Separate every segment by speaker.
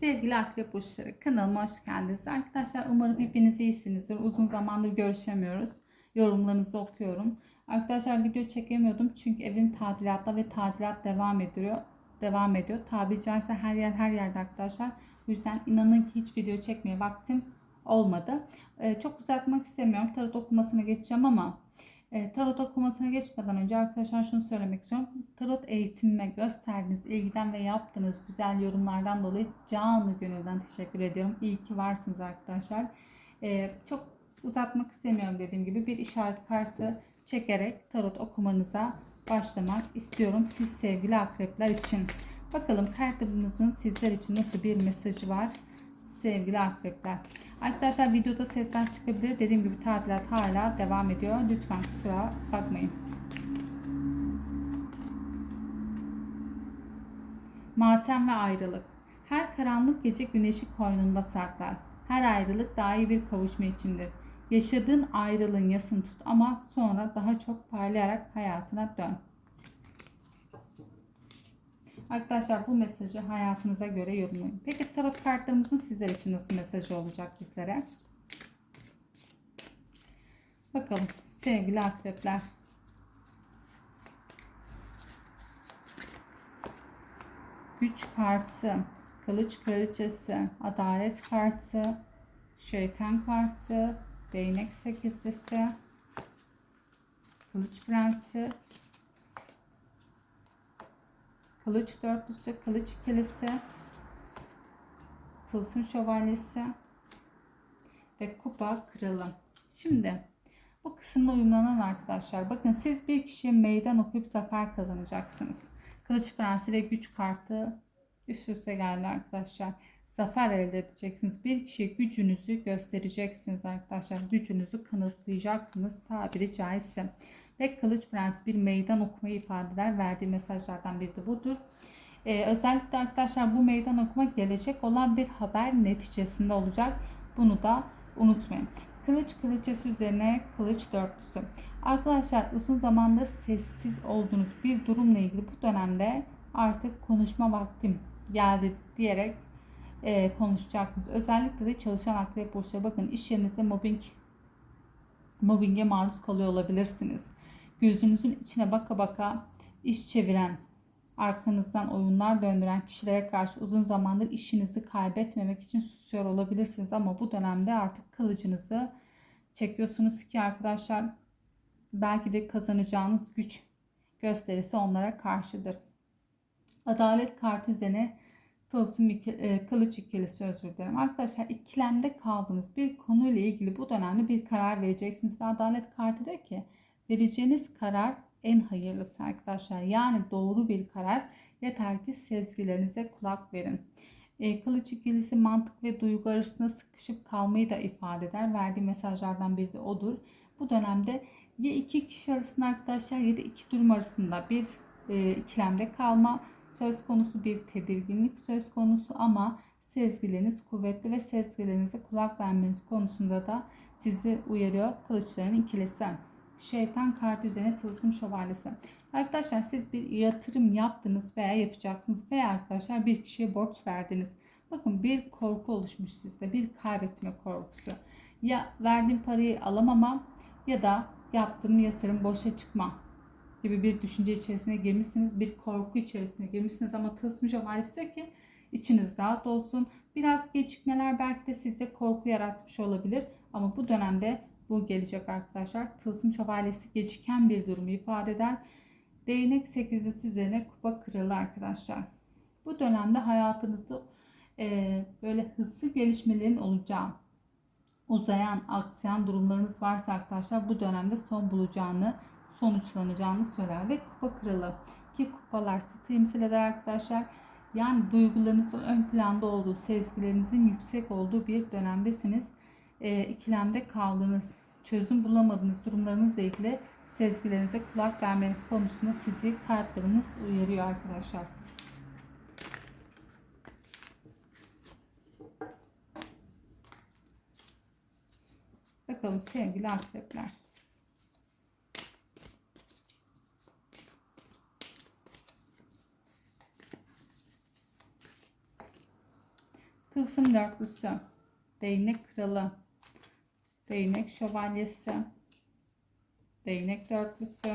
Speaker 1: Sevgili Akrep Burçları kanalıma hoş geldiniz. Arkadaşlar umarım hepiniz iyisinizdir. Uzun zamandır görüşemiyoruz. Yorumlarınızı okuyorum. Arkadaşlar video çekemiyordum çünkü evim tadilatta ve tadilat devam ediyor. Devam ediyor. Tabiri caizse her yer her yerde arkadaşlar. Bu yüzden inanın ki hiç video çekmeye vaktim olmadı. Ee, çok uzatmak istemiyorum. Tarot okumasına geçeceğim ama e, tarot okumasına geçmeden önce arkadaşlar şunu söylemek istiyorum. Tarot eğitimime gösterdiğiniz ilgiden ve yaptığınız güzel yorumlardan dolayı canı gönülden teşekkür ediyorum. İyi ki varsınız arkadaşlar. E, çok uzatmak istemiyorum dediğim gibi bir işaret kartı çekerek tarot okumanıza başlamak istiyorum. Siz sevgili akrepler için. Bakalım kartımızın sizler için nasıl bir mesajı var sevgili akrepler. Arkadaşlar videoda sesler çıkabilir. Dediğim gibi tadilat hala devam ediyor. Lütfen kusura bakmayın. Matem ve ayrılık. Her karanlık gece güneşi koynunda saklar. Her ayrılık daha iyi bir kavuşma içindir. Yaşadığın ayrılığın yasını tut ama sonra daha çok parlayarak hayatına dön. Arkadaşlar bu mesajı hayatınıza göre yorumlayın. Peki tarot kartlarımızın sizler için nasıl mesajı olacak bizlere? Bakalım sevgili akrepler. Güç kartı, kılıç kraliçesi, adalet kartı, şeytan kartı, değnek sekizlisi, kılıç prensi, kılıç dörtlüsü, kılıç ikilisi, tılsım şövalyesi ve kupa kralı. Şimdi bu kısımda uyumlanan arkadaşlar bakın siz bir kişiye meydan okuyup zafer kazanacaksınız. Kılıç prensi ve güç kartı üst üste geldi arkadaşlar. Zafer elde edeceksiniz. Bir kişiye gücünüzü göstereceksiniz arkadaşlar. Gücünüzü kanıtlayacaksınız tabiri caizse ve Kılıç Prens bir meydan okumayı ifade eder. Verdiği mesajlardan biri de budur. Ee, özellikle arkadaşlar bu meydan okuma gelecek olan bir haber neticesinde olacak. Bunu da unutmayın. Kılıç kılıççası üzerine kılıç dörtlüsü. Arkadaşlar uzun zamandır sessiz olduğunuz bir durumla ilgili bu dönemde artık konuşma vaktim geldi diyerek e, konuşacaksınız. Özellikle de çalışan akrep burçları bakın iş yerinizde mobbing mobbinge maruz kalıyor olabilirsiniz gözünüzün içine baka baka iş çeviren, arkanızdan oyunlar döndüren kişilere karşı uzun zamandır işinizi kaybetmemek için susuyor olabilirsiniz. Ama bu dönemde artık kılıcınızı çekiyorsunuz ki arkadaşlar belki de kazanacağınız güç gösterisi onlara karşıdır. Adalet kartı üzerine tılsım iki, e, kılıç ikilisi özür dilerim. Arkadaşlar ikilemde kaldığınız bir konuyla ilgili bu dönemde bir karar vereceksiniz ve adalet kartı diyor ki Vereceğiniz karar en hayırlısı arkadaşlar. Yani doğru bir karar. Yeter ki sezgilerinize kulak verin. E, kılıç ikilisi mantık ve duygu arasında sıkışıp kalmayı da ifade eder. Verdiği mesajlardan biri de odur. Bu dönemde ya iki kişi arasında arkadaşlar ya da iki durum arasında bir e, ikilemde kalma söz konusu bir tedirginlik söz konusu ama sezgileriniz kuvvetli ve sezgilerinize kulak vermeniz konusunda da sizi uyarıyor kılıçların ikilisi şeytan kartı üzerine tılsım şövalyesi. Arkadaşlar siz bir yatırım yaptınız veya yapacaksınız veya arkadaşlar bir kişiye borç verdiniz. Bakın bir korku oluşmuş sizde bir kaybetme korkusu. Ya verdiğim parayı alamama ya da yaptığım yatırım boşa çıkma gibi bir düşünce içerisine girmişsiniz. Bir korku içerisine girmişsiniz ama tılsım şövalyesi diyor ki içiniz rahat olsun. Biraz gecikmeler belki de sizde korku yaratmış olabilir. Ama bu dönemde bu gelecek arkadaşlar. Tılsım şövalyesi geciken bir durumu ifade eder. Değnek sekizlisi üzerine kupa kralı arkadaşlar. Bu dönemde hayatınızda e, böyle hızlı gelişmelerin olacağı, uzayan, aksayan durumlarınız varsa arkadaşlar bu dönemde son bulacağını, sonuçlanacağını söyler. Ve kupa kralı ki kupalar sizi temsil eder arkadaşlar. Yani duygularınızın ön planda olduğu, sezgilerinizin yüksek olduğu bir dönemdesiniz e, ikilemde kaldığınız, çözüm bulamadığınız durumlarınızla ilgili sezgilerinize kulak vermeniz konusunda sizi kartlarımız uyarıyor arkadaşlar. Bakalım sevgili akrepler. Tılsım dörtlüsü. Değnek kralı. Değnek şövalyesi. Değnek dörtlüsü.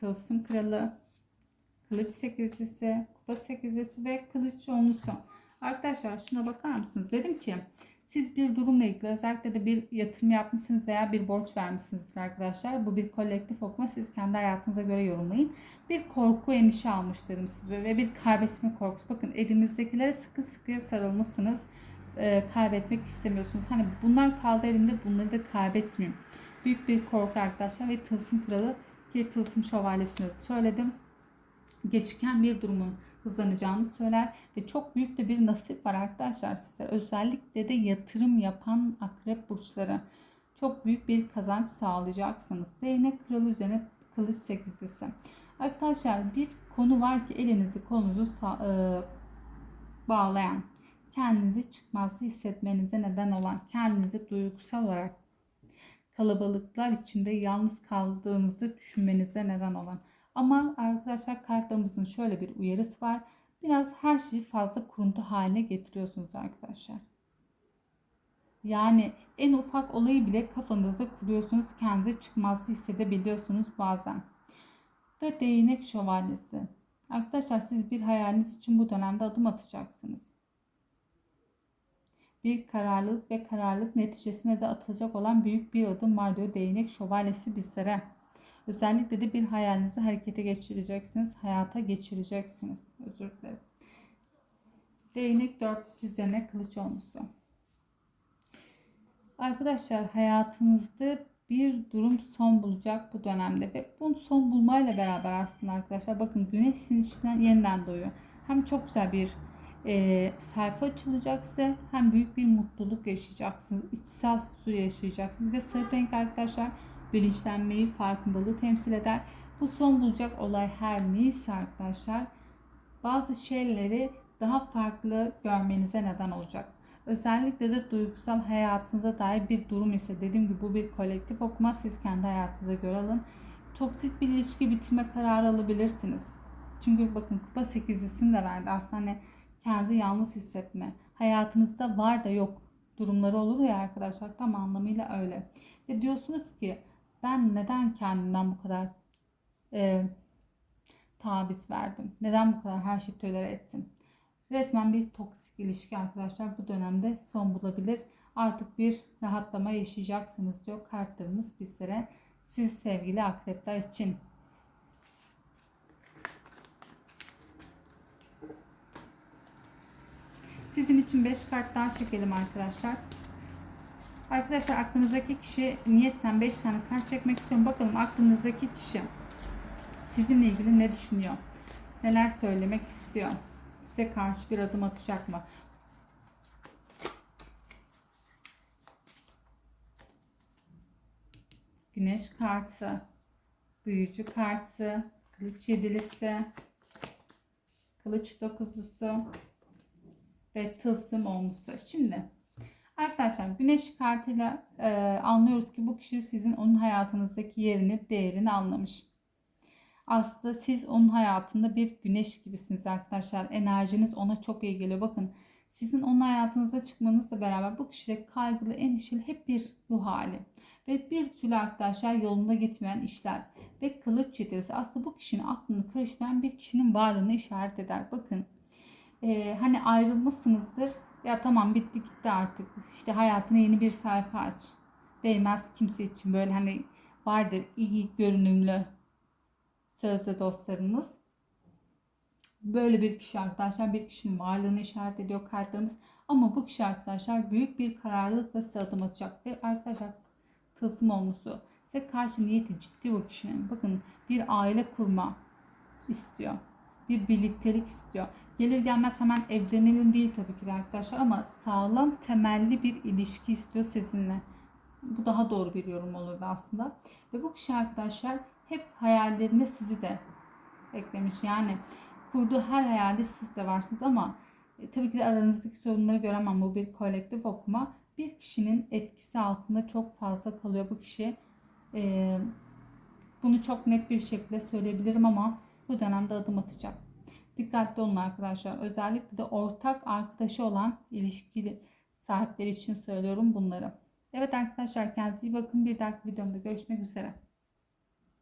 Speaker 1: Tılsım kralı. Kılıç sekizlisi. Kupa sekizlisi ve kılıç onlusu. Arkadaşlar şuna bakar mısınız? Dedim ki siz bir durumla ilgili özellikle de bir yatırım yapmışsınız veya bir borç vermişsinizdir arkadaşlar. Bu bir kolektif okuma. Siz kendi hayatınıza göre yorumlayın. Bir korku endişe almış dedim size ve bir kaybetme korkusu. Bakın elinizdekilere sıkı sıkıya sarılmışsınız. Ee, kaybetmek istemiyorsunuz. Hani bunlar kaldı elimde bunları da kaybetmeyeyim. Büyük bir korku arkadaşlar ve tılsım kralı ki tılsım şövalyesini de söyledim. Geçiken bir durumun hızlanacağını söyler ve çok büyük de bir nasip var arkadaşlar sizler. Özellikle de yatırım yapan akrep burçları çok büyük bir kazanç sağlayacaksınız. Değnek kralı üzerine kılıç sekizlisi. Arkadaşlar bir konu var ki elinizi kolunuzu e, bağlayan, kendinizi çıkmazlı hissetmenize neden olan, kendinizi duygusal olarak kalabalıklar içinde yalnız kaldığınızı düşünmenize neden olan ama arkadaşlar kartlarımızın şöyle bir uyarısı var. Biraz her şeyi fazla kuruntu haline getiriyorsunuz arkadaşlar. Yani en ufak olayı bile kafanızda kuruyorsunuz. Kendinize çıkmazı hissedebiliyorsunuz bazen. Ve değnek şövalyesi. Arkadaşlar siz bir hayaliniz için bu dönemde adım atacaksınız. Bir kararlılık ve kararlılık neticesine de atılacak olan büyük bir adım var diyor değnek şövalyesi bizlere. Özellikle de bir hayalinizi harekete geçireceksiniz. Hayata geçireceksiniz. Özür dilerim. Değnek dörtlüsü üzerine kılıç onlusu. Arkadaşlar hayatınızda bir durum son bulacak bu dönemde ve bu son bulmayla beraber aslında arkadaşlar bakın güneş sizin içinden yeniden doğuyor. Hem çok güzel bir e, sayfa açılacaksa hem büyük bir mutluluk yaşayacaksınız. içsel huzur yaşayacaksınız ve sarı renk arkadaşlar bilinçlenmeyi, farkındalığı temsil eder. Bu son bulacak olay her neyse arkadaşlar bazı şeyleri daha farklı görmenize neden olacak. Özellikle de duygusal hayatınıza dair bir durum ise dediğim gibi bu bir kolektif okuma siz kendi hayatınıza göre alın. Toksik bir ilişki bitirme kararı alabilirsiniz. Çünkü bakın kupa sekizlisini de verdi. Aslında hani kendinizi yalnız hissetme. Hayatınızda var da yok durumları olur ya arkadaşlar tam anlamıyla öyle. Ve diyorsunuz ki ben neden kendimden bu kadar e, taviz verdim? Neden bu kadar her şeyi tolere ettim? Resmen bir toksik ilişki arkadaşlar bu dönemde son bulabilir. Artık bir rahatlama yaşayacaksınız diyor kartlarımız bizlere. Siz sevgili akrepler için. Sizin için 5 kart daha çekelim arkadaşlar. Arkadaşlar aklınızdaki kişi niyetten 5 tane kart çekmek istiyorum. Bakalım aklınızdaki kişi sizinle ilgili ne düşünüyor? Neler söylemek istiyor? Size karşı bir adım atacak mı? Güneş kartı, büyücü kartı, kılıç yedilisi, kılıç dokuzlusu ve tılsım olmuşsa. Şimdi Arkadaşlar güneş kartıyla e, anlıyoruz ki bu kişi sizin onun hayatınızdaki yerini, değerini anlamış. Aslında siz onun hayatında bir güneş gibisiniz arkadaşlar. Enerjiniz ona çok iyi geliyor. Bakın sizin onun hayatınıza çıkmanızla beraber bu kişide kaygılı, endişeli hep bir ruh hali. Ve bir türlü arkadaşlar yolunda gitmeyen işler. Ve kılıç yedirisi aslında bu kişinin aklını karıştıran bir kişinin varlığını işaret eder. Bakın e, hani ayrılmışsınızdır ya tamam bitti gitti artık. İşte hayatına yeni bir sayfa aç. Değmez kimse için böyle hani vardır iyi görünümlü sözde dostlarımız. Böyle bir kişi arkadaşlar bir kişinin varlığını işaret ediyor kartlarımız. Ama bu kişi arkadaşlar büyük bir kararlılıkla size adım atacak. Ve arkadaşlar tılsım olmuşu. Size karşı niyeti ciddi bu kişinin. Bakın bir aile kurma istiyor. Bir birliktelik istiyor. Gelir gelmez hemen evlenelim değil tabii ki de arkadaşlar ama sağlam temelli bir ilişki istiyor sizinle. Bu daha doğru bir yorum olurdu aslında. Ve bu kişi arkadaşlar hep hayallerinde sizi de eklemiş. Yani kurduğu her hayalde siz de varsınız ama e, tabii ki de aranızdaki sorunları göremem. Bu bir kolektif okuma. Bir kişinin etkisi altında çok fazla kalıyor bu kişi. E, bunu çok net bir şekilde söyleyebilirim ama bu dönemde adım atacak Dikkatli olun arkadaşlar. Özellikle de ortak arkadaşı olan ilişkili sahipleri için söylüyorum bunları. Evet arkadaşlar kendinize iyi bakın. Bir dahaki videomda görüşmek üzere.